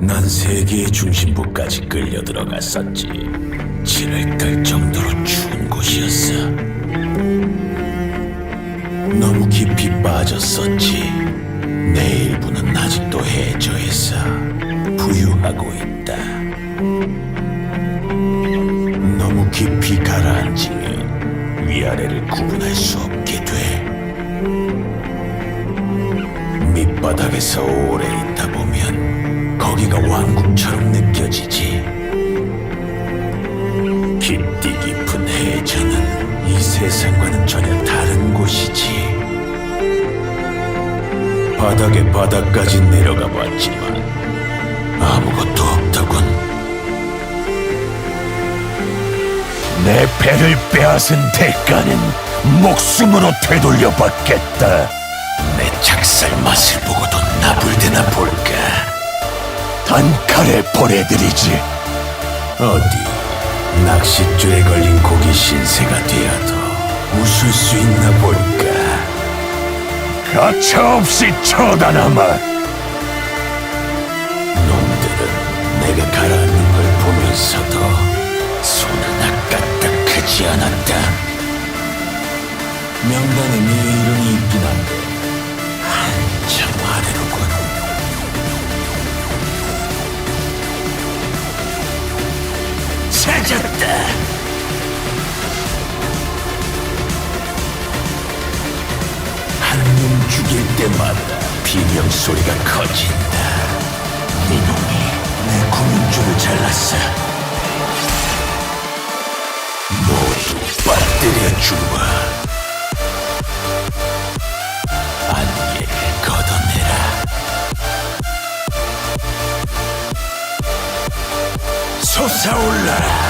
난 세계의 중심부까지 끌려 들어갔었지. 지를 끌 정도로 추운 곳이었어. 너무 깊이 빠졌었지. 내 일부는 아직도 해저에서 부유하고 있다. 너무 깊이 가라앉으면 위아래를 구분할 수 없게 돼. 밑바닥에서 오래 있다 보면 거기가 왕국처럼 느껴지지. 깊디 깊은 해저는 이 세상과는 전혀 다른 곳이지. 바닥의 바닥까지 내려가 봤지만 아무것도 없더군. 내 배를 빼앗은 대가는 목숨으로 되돌려 받겠다. 내 작살 맛을 보고도 나불대나 볼까? 단칼에 보내드리지. 어디 낚싯줄에 걸린 고기 신세가 되어도 웃을 수 있나 볼까? 가차없이 쳐다남아. 놈들은 내가 가라앉는 걸 보면서도 손은 아까딱 크지 않았다. 명단에 네 찾았다. 한놈 죽일 때마다 비명 소리가 커진다. 이놈이 내 구명줄을 잘랐어. 모두 빠뜨려 주마. susaullara.